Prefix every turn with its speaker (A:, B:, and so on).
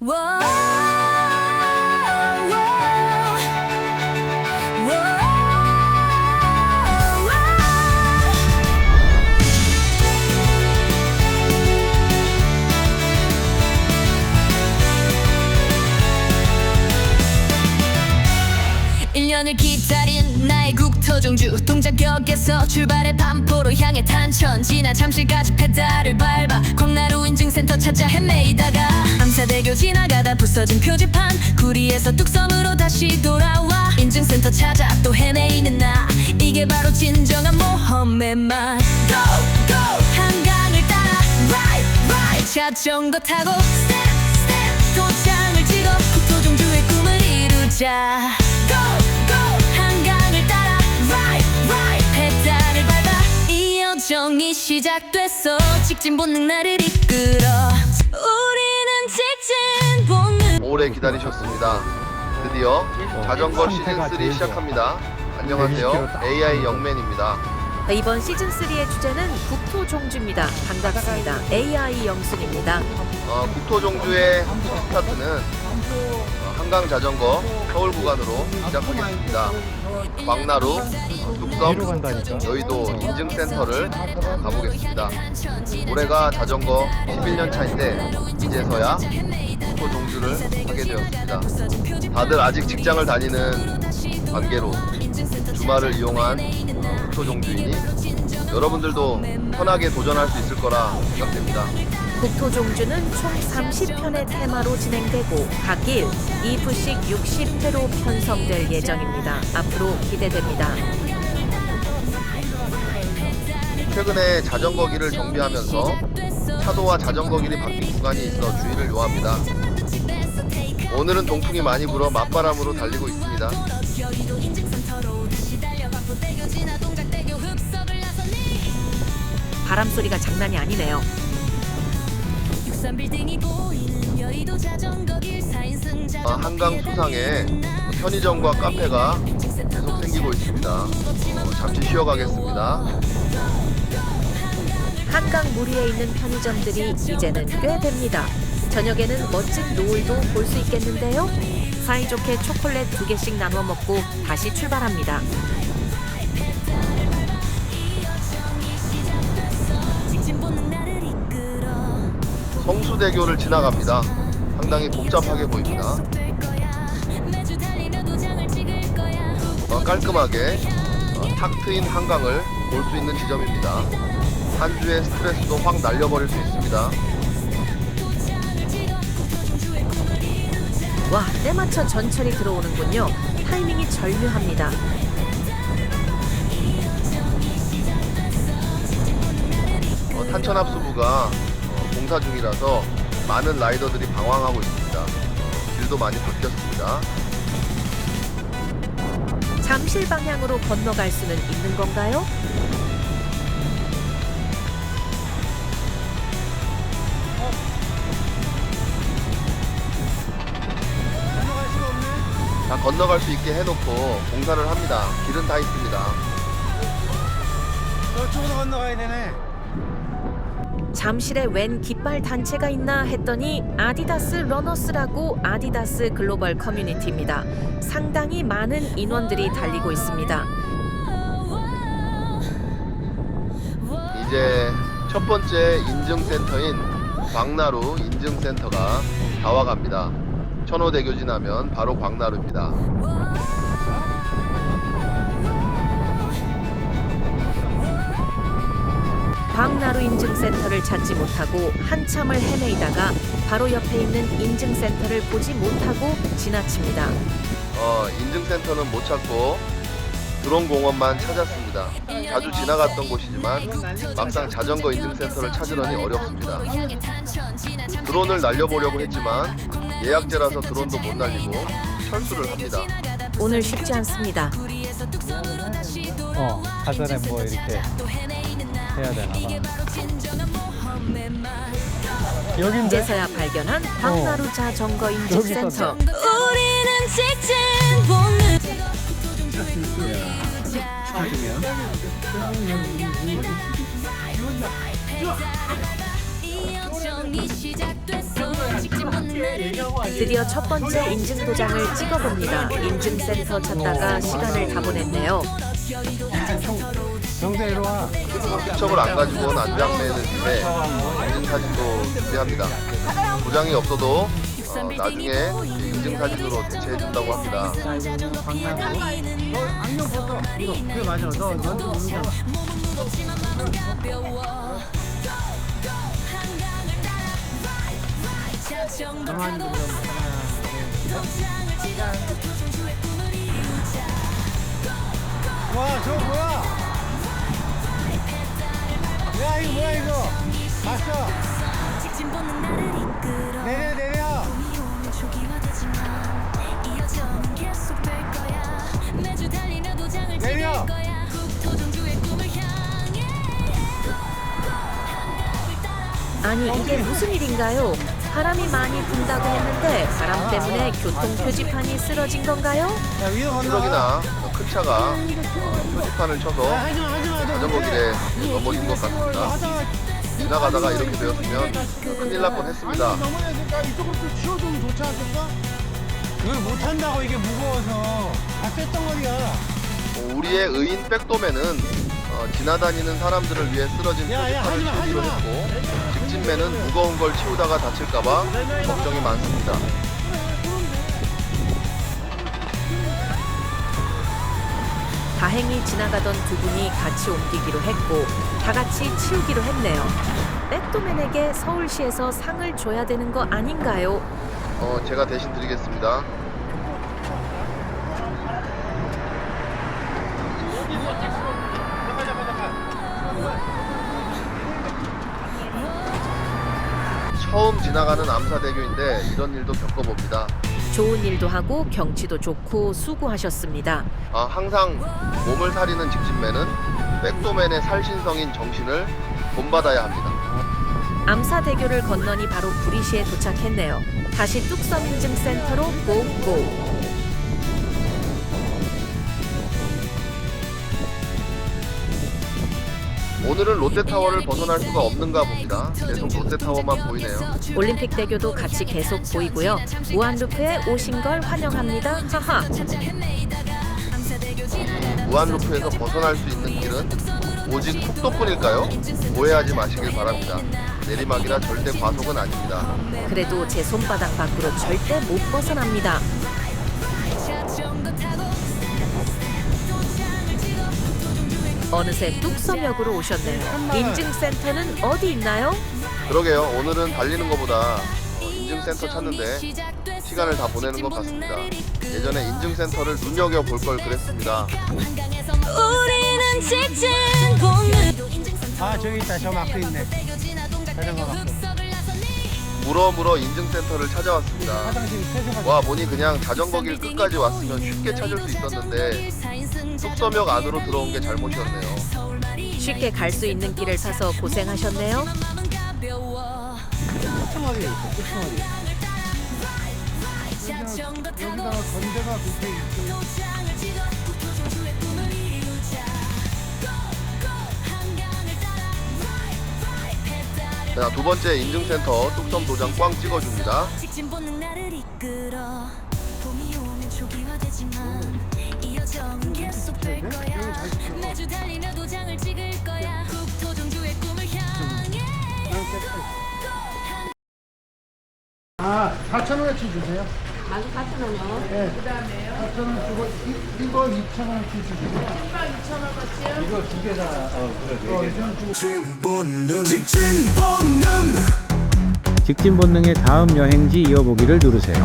A: Whoa, 일년을 기다린 나의 국토종주 동작역에서 출발해 반포로 향해 탄천. 지나 잠실까지 페달을 밟아 광나루 인증센터 찾아 헤매이다가 암사대교 지나가다 부서진 표지판 구리에서 뚝섬으로 다시 돌아와 인증센터 찾아 또 헤매이는 나. 이게 바로 진정한 모험의 맛. Go go. 한강을 따라 Ride ride. 자전거 타고 Step step. 도장을 찍어 국토종주의 꿈을 이루자 시작됐어 직진 본능 나를 이끌어 우리는 직진 본능
B: 오래 기다리셨습니다. 드디어 자전거 시즌 3 시작합니다. 안녕하세요. AI 영맨입니다.
C: 이번 시즌 3의 주제는 국토 종주입니다. 반갑습니다. AI 영순입니다.
B: 어, 국토종주의 첫 스타트는 어, 한강 자전거 서울 구간으로 시작하겠습니다. 광나루, 어, 뚝섬, 여의도 인증센터를 가보겠습니다. 올해가 자전거 11년 차인데 이제서야 국토종주를 하게 되었습니다. 다들 아직 직장을 다니는 관계로 주말을 이용한 국토 종주이니 여러분들도 편하게 도전할 수 있을 거라 생각됩니다.
C: 국토 종주는 총 30편의 테마로 진행되고 각일 2부씩 60회로 편성될 예정입니다. 앞으로 기대됩니다.
B: 최근에 자전거 길을 정비하면서 차도와 자전거 길이 바뀐 구간이 있어 주의를 요합니다. 오늘은 동풍이 많이 불어 맞바람으로 달리고 있습니다.
C: 바람 소리가 장난이 아니네요.
A: 63 빌딩이 보이는 여의도 자전거 길 4인승
B: 아,
A: 자전거
B: 한강 수상에 편의점과 카페가 계속 생기고 있습니다. 어, 잠시 쉬어가겠습니다.
C: 한강 무리에 있는 편의점들이 이제는 꽤 됩니다. 저녁에는 멋진 노을도 볼 수 있겠는데요. 사이좋게 초콜릿 두 개씩 나눠 먹고 다시 출발합니다.
B: 성수대교를 지나갑니다. 상당히 복잡하게 보입니다. 어, 깔끔하게 어, 탁 트인 한강을 볼 수 있는 지점입니다. 한 주의 스트레스도 확 날려버릴 수 있습니다.
C: 와, 때맞춰 전철이 들어오는군요. 타이밍이 절묘합니다.
B: 어, 탄천합수부가 어, 공사 중이라서 많은 라이더들이 방황하고 있습니다. 어, 길도 많이 바뀌었습니다.
C: 잠실 방향으로 건너갈 수는 있는 건가요?
B: 다 건너갈 수 있게 해놓고 공사를 합니다. 길은 다 있습니다.
D: 저쪽으로 건너가야 되네.
C: 잠실에 웬 깃발 단체가 있나 했더니 아디다스 러너스라고 아디다스 글로벌 커뮤니티입니다. 상당히 많은 인원들이 달리고 있습니다.
B: 이제 첫 번째 인증센터인 광나루 인증센터가 다와갑니다. 천호대교 지나면 바로 광나루입니다.
C: 인증센터를 찾지 못하고 한참을 헤매이다가 바로 옆에 있는 인증센터를 보지 못하고 지나칩니다.
B: 어, 인증센터는 못 찾고 드론공원만 찾았습니다. 자주 지나갔던 곳이지만 막상 자전거 인증센터를 찾으려니 어렵습니다. 드론을 날려보려고 했지만 예약제라서 드론도 못 날리고 철수를 합니다.
C: 오늘 쉽지 않습니다.
D: 어, 사전에 뭐 이렇게 해야 되나 봐. 여긴데?
C: 이제서야 발견한 광나루 자전거 인증센터.
A: 우리는 직진 직진
C: 드디어 첫 번째 인증 도장을 찍어봅니다. 인증센터 찾다가 시간을 다 보냈네요.
D: 정세 이리 와.
B: 수첩을 안 가지고 온 안장매는 팀에 인증사진도 준비합니다. 도장이 없어도 어, 나중에 인증사진으로 대체해준다고 합니다.
D: 자, 이거 오늘 광나고. 너 안경 벗어. 이거 그래 맞아. 너 너한테 모르잖아. 가만히 들어. 와, 저 뭐야? 야, 이거 뭐야 이거? 봤어? 내려 내려. 내려.
C: 아니 이게 무슨 일인가요? 바람이 많이 분다고 했는데 바람 때문에 교통 표지판이 쓰러진 건가요?
D: 야, 위로 건너.
B: 트럭이나 큰 차가 어, 표지판을 쳐서.
D: 너
B: 자전거 길에 넘어진 것 같습니다. 지나가다가 이렇게 되었으면 큰일 날 뻔했습니다.
D: 아니, 넘어야 되니까 이쪽으로 또 치워주면 좋지 않겠어? 그걸 못한다고 이게 무거워서 다 쇳덩어리야
B: 어, 우리의 의인 백도맨은 어, 지나다니는 사람들을 위해 쓰러진
D: 야, 야, 하지 마,
B: 치우기로
D: 하지 마.
B: 했고 직진맨은 무거운 걸 치우다가 다칠까봐 걱정이 많습니다.
C: 다행히 지나가던 두 분이 같이 옮기기로 했고 다 같이 치우기로 했네요. 백도맨에게 서울시에서 상을 줘야 되는 거 아닌가요?
B: 어, 제가 대신 드리겠습니다. 처음 지나가는 암사대교인데 이런 일도 겪어봅니다.
C: 좋은 일도 하고 경치도 좋고 수고하셨습니다.
B: 아, 항상 몸을 사리는 직진맨은 백도맨의 살신성인 정신을 본받아야 합니다.
C: 암사대교를 건너니 바로 구리시에 도착했네요. 다시 뚝섬인증센터로 고고.
B: 오늘은 롯데타워를 벗어날 수가 없는가 봅니다. 계속 롯데타워만 보이네요.
C: 올림픽 대교도 같이 계속 보이고요. 무한루프에 오신 걸 환영합니다. 하하.
B: 무한루프에서 벗어날 수 있는 길은 오직 속도뿐일까요? 오해하지 마시길 바랍니다. 내리막이라 절대 과속은 아닙니다.
C: 그래도 제 손바닥 밖으로 절대 못 벗어납니다. 어느새 뚝섬역으로 오셨네요. 인증센터는 어디 있나요?
B: 그러게요. 오늘은 달리는 것보다 어, 인증센터 찾는데 시간을 다 보내는 것 같습니다. 예전에 인증센터를 눈여겨 볼 걸 그랬습니다.
A: 우리는 직진 공유
D: 아 저기 있다 저 마크 있네 자전거 마크
B: 물어 물어 인증센터를 찾아왔습니다.
D: 화장실
B: 와 보니 그냥 자전거 길 끝까지 왔으면 쉽게 찾을 수 있었는데 뚝섬역 안으로 들어온 게 잘못이었네요.
C: 쉽게 갈 수 있는 길을 타서 고생하셨네요.
D: 있어 끝머리 여기다가 건대가 밑에 있고
B: 자, 두 번째 인증센터 뚝섬 도장 꽝 찍어줍니다.
A: 직진 본능 나를 이끌어 봄이 오면 초기화되지만 이 여정은 계속될 거야. 매주 달리며 도장을 찍을 거야. 국토종주의 꿈을 향해.
D: 아 4,000원어치 주세요. 14,000원이요? 네 4,000원 주고 이, 이거 2,000원어치 주세요. 2,000원어치요? 이거 두 개 다 어 그래 네개.
E: 직진 본능. 직진 본능.
F: 직진 본능의 다음 여행지 이어보기를 누르세요.